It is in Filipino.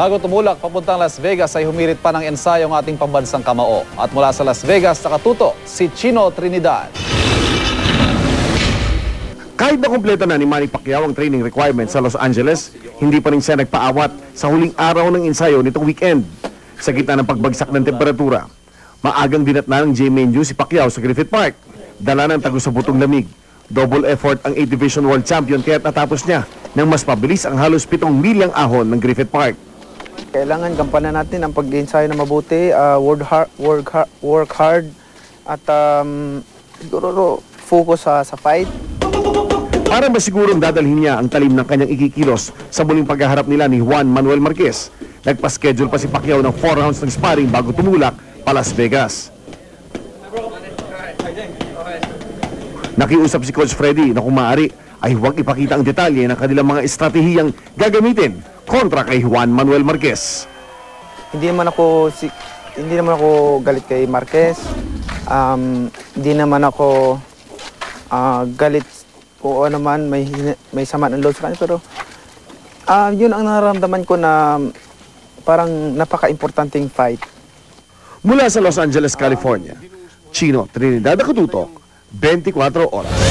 Bago tumulak papuntang Las Vegas ay humirit pa ng ensayo ang ating pambansang kamao. At mula sa Las Vegas, nakatuto si Chino Trinidad. Kahit na kumpleto na ni Manny Pacquiao ang training requirements sa Los Angeles, hindi pa rin siya nagpaawat sa huling araw ng ensayo nitong weekend. Sa gitna ng pagbagsak ng temperatura, maagang dinatna ng J-Main si Pacquiao sa Griffith Park. Dala ng tago sa butong lamig. Double effort ang 8 Division World Champion kaya natapos niya nang mas mabilis ang halos 7 milyang ahon ng Griffith Park. Kailangan gampanan natin ang pag-ensayo na mabuti, ah, work, hard, work, hard, work hard, at um, siguro focus sa, sa fight. Para masigurong dadalhin niya ang talim ng kanyang ikikilos sa muling paghaharap nila ni Juan Manuel Marquez. Nagpa-schedule pa si Pacquiao ng 4 rounds ng sparring bago tumulak pa Las Vegas. Nakiusap si Coach Freddy na kung maaari ay huwag ipakita ang detalye ng kanilang mga estratehiyang gagamitin kontra kay Juan Manuel Marquez. Hindi naman ako si, hindi naman ako galit kay Marquez. Um, hindi naman ako ah, galit kung ano man may may sama ng loob sa kanya pero ah, yun ang nararamdaman ko na parang napaka-importanting fight. Mula sa Los Angeles, California, Chino Trinidad Nakatutok, 24 oras.